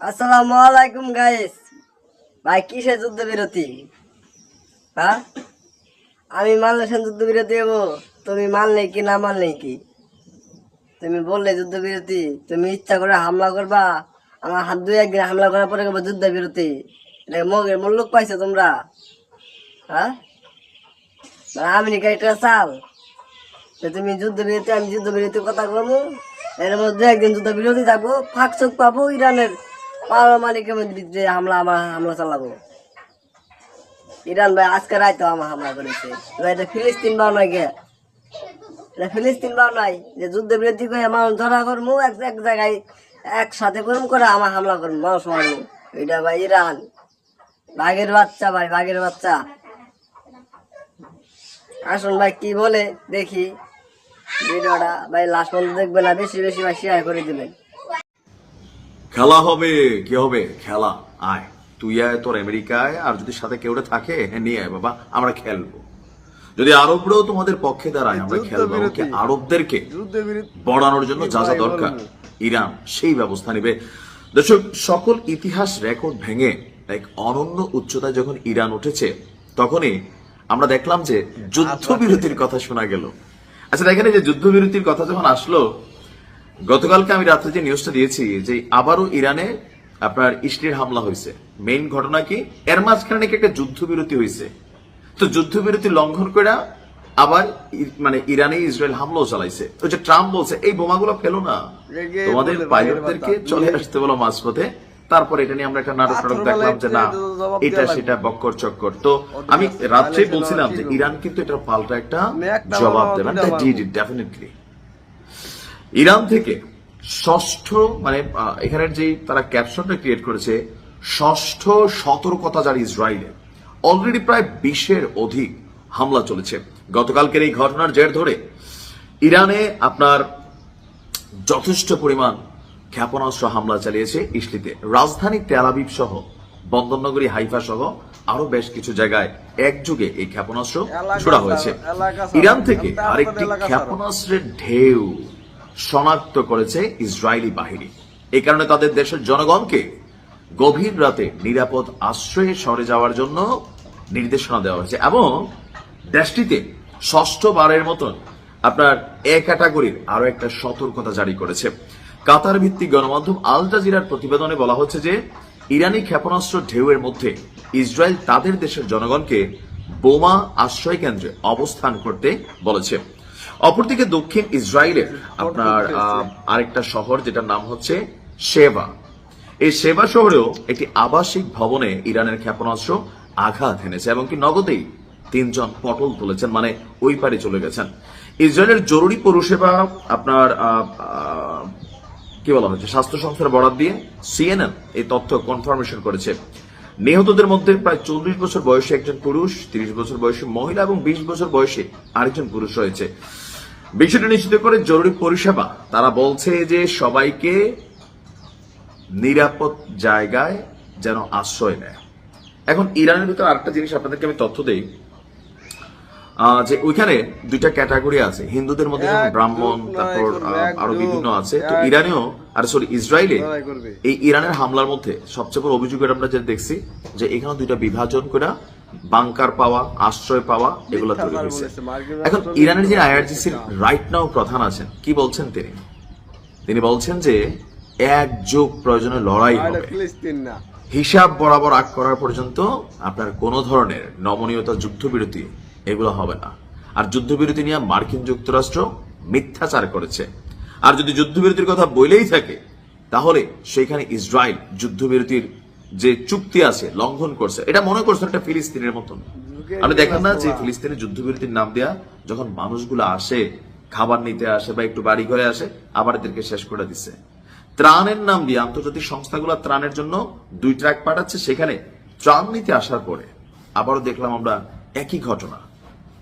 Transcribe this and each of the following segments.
আসসালামু আলাইকুম গাইস ভাই কিসে যুদ্ধ বিরতি হ্যাঁ? আমি মানলে সেন যুদ্ধ বিরতি হব। তুমি মানলে কি, না মানলে কি? তুমি বললে যুদ্ধ বিরতি তুমি ইচ্ছা করে হামলা করবা। আমার হাত দুই একদিন হামলা করার পরে করব যুদ্ধ বিরতি এটা মগের মূল্য পাইছো তোমরা। হ্যাঁ? মানে আমি নাকি একটা চাল। তুমি যুদ্ধ বিরতি আমি যুদ্ধ বিরতির কথা বলব এর মধ্যে একদিন যুদ্ধ বিরতি থাকব ফাঁক চোখ পাবো ইরানের পারমাণবিকের মধ্যে হামলা আমার হামলা চালাবো। ইরান ভাই, আজকে রাইতো আমার হামলা করেছে। এবার এটা ফিলিস্তিন বাও নয় গে এটা ফিলিস্তিন বাও নাই, যে যুদ্ধ বিরতি করে মানুষ ধরা করব এক এক জায়গায় একসাথে করুম করে আমার হামলা করুন মানুষ মারবো এটা ভাই ইরান। বাঘের বাচ্চা ভাই, বাঘের বাচ্চা। আসুন ভাই, কি বলে দেখি। ভিডিওটা ভাই লাস্ট পর্যন্ত দেখবেন না বেশি বেশি ভাই শেয়ার করে দিবেন। খেলা হবে কি হবে? খেলা। আয় তুই আয় তোর আমেরিকায় আর যদি সাথে কেউটা থাকে হ্যাঁ নিয়ে আয় বাবা আমরা খেলব। যদি আরবরাও তোমাদের পক্ষে দাঁড়ায় আমরা খেলব। আরবদেরকে বড়ানোর জন্য যা যা দরকার। ইরান সেই ব্যবস্থা নেবে। দর্শক সকল ইতিহাস রেকর্ড ভেঙে এক অনন্য উচ্চতায় যখন ইরান উঠেছে তখনই আমরা দেখলাম যে যুদ্ধবিরতির কথা শোনা গেল। আচ্ছা দেখেন এই যে যুদ্ধবিরতির কথা যখন আসলো গতকালকে আমি রাত্রে যে নিউজটা দিয়েছি যে আবারও ইরানে আপনার ইসলির হামলা হয়েছে। মেইন ঘটনা কি? এর মাঝখানে নাকি একটা যুদ্ধবিরতি হয়েছে। তো যুদ্ধবিরতি লঙ্ঘন করে আবার মানে ইরানে ইসরায়েল হামলাও চালাইছে। তো যে ট্রাম্প বলছে এই বোমাগুলো ফেলো না। তোমাদের পাইলটদেরকে চলে আসতে বলো মাঝপথে। তারপর এটা নিয়ে আমরা একটা নাটক নাটক দেখলাম যে না এটা সেটা বক্কর চক্কর। তো আমি ওদের রাত্রে বলছিলাম যে ইরান কিন্তু এটা পাল্টা একটা জবাব দেবেন ডেফিনেটলি ইরান থেকে ষষ্ঠ মানে আহ, এখানের যে তারা ক্যাপশনটা ক্রিয়েট করেছে ষষ্ঠ সতর্কতা জারি ইসরায়েলে। অলরেডি প্রায় বিশের অধিক হামলা চলেছে। গতকালকের এই ঘটনার জের ধরে ইরানে আপনার যথেষ্ট পরিমাণ ক্ষেপণাস্ত্র হামলা চালিয়েছে ইসলিতে। রাজধানী তেলাবিব সহ বন্দরনগরী হাইফা সহ আরও বেশ কিছু জায়গায় একযুগে এই ক্ষেপণাস্ত্র ছোড়া হয়েছে। ইরান থেকে আরেকটি ক্ষেপণাস্ত্রের ঢেউ শনাক্ত করেছে ইসরায়েলি বাহিনী। এই কারণে তাদের দেশের জনগণকে গভীর রাতে নিরাপদ আশ্রয়ে সরে যাওয়ার জন্য নির্দেশনা দেওয়া হয়েছে এবং দেশটিতে ষষ্ঠবারের মতন আপনার এ ক্যাটাগরির আরও একটা সতর্কতা জারি করেছে। কাতার ভিত্তিক গণমাধ্যম আল জাজিরার প্রতিবেদনে বলা হচ্ছে যে, ইরানি ক্ষেপণাস্ত্র ঢেউয়ের মধ্যে ইসরায়েল তাদের দেশের জনগণকে বোমা আশ্রয় কেন্দ্রে অবস্থান করতে বলেছে। অপরদিকে দক্ষিণ ইসরায়েলের আপনার আরেকটা শহর যেটার নাম হচ্ছে সেবা এই সেবা শহরেও একটি আবাসিক ভবনে ইরানের ক্ষেপণাস্ত্র আঘাত এনেছে এবং কি নগদেই তিনজন পটল তুলেছেন মানে ওই পারে চলে গেছেন। ইসরায়েলের জরুরি পরিষেবা আপনার কি বলা হচ্ছে স্বাস্থ্য সংস্থার বরাদ দিয়ে সিএনএন এই তথ্য কনফার্মেশন করেছে। নিহতদের মধ্যে প্রায় চল্লিশ বছর বয়সী একজন পুরুষ তিরিশ বছর বয়সী মহিলা এবং বিশ বছর বয়সী আরেকজন পুরুষ রয়েছে। বিষয়টি নিশ্চিত করে জরুরি পরিষেবা। তারা বলছে যে সবাইকে নিরাপদ জায়গায় যেন আশ্রয় নেয়। এখন ইরানের ভিতরে আরেকটা জিনিস আপনাদেরকে আমি তথ্য দেই। আহ, যে ওইখানে দুইটা ক্যাটাগরি আছে। হিন্দুদের মধ্যে ব্রাহ্মণ তারপর আরও বিভিন্ন আছে। তো ইরানেও আর সরি ইসরায়েলে এই ইরানের হামলার মধ্যে সবচেয়ে বড় অভিযোগ আমরা যেটা দেখছি যে এখানে দুইটা বিভাজন করে বাংকার পাওয়া আশ্রয় পাওয়া এগুলো তৈরি হয়েছে। এখন ইরানের যে আইআরজিসির রাইট নাও প্রধান আছেন কি বলছেন তিনি? তিনি বলছেন যে এক যুগ প্রয়োজনে লড়াই হবে। হিসাব বরাবর আগ করার পর্যন্ত আপনার কোনো ধরনের নমনীয়তা যুদ্ধবিরতি এগুলো হবে না। আর যুদ্ধবিরতি নিয়ে মার্কিন যুক্তরাষ্ট্র মিথ্যাচার করেছে। আর যদি যুদ্ধবিরতির কথা বলেই থাকে, তাহলে সেখানে ইসরায়েল যুদ্ধবিরতির যে চুক্তি আছে, লঙ্ঘন করছে, এটা মনে করছে একটা ফিলিস্তিনের মতন। আপনি দেখেন না যে ফিলিস্তিনের যুদ্ধবিরতির নাম দেয়া, যখন মানুষগুলো আসে, খাবার নিতে আসে বা একটু বাড়ি ঘরে আসে, আবার এদেরকে শেষ করে দিচ্ছে। ত্রাণের নাম দিয়ে আন্তর্জাতিক সংস্থাগুলো ত্রাণের জন্য দুই ট্রাক পাঠাচ্ছে, সেখানে ত্রাণ নিতে আসার পরে আবারও দেখলাম আমরা একই ঘটনা।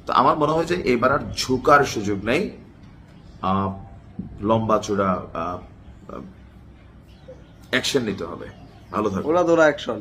তো আমার মনে হয় যে এবার আর ঝুকার সুযোগ নেই। লম্বা চূড়া অ্যাকশন নিতে হবে। ভালো থাকবে ওরা দৌড়া অ্যাকশন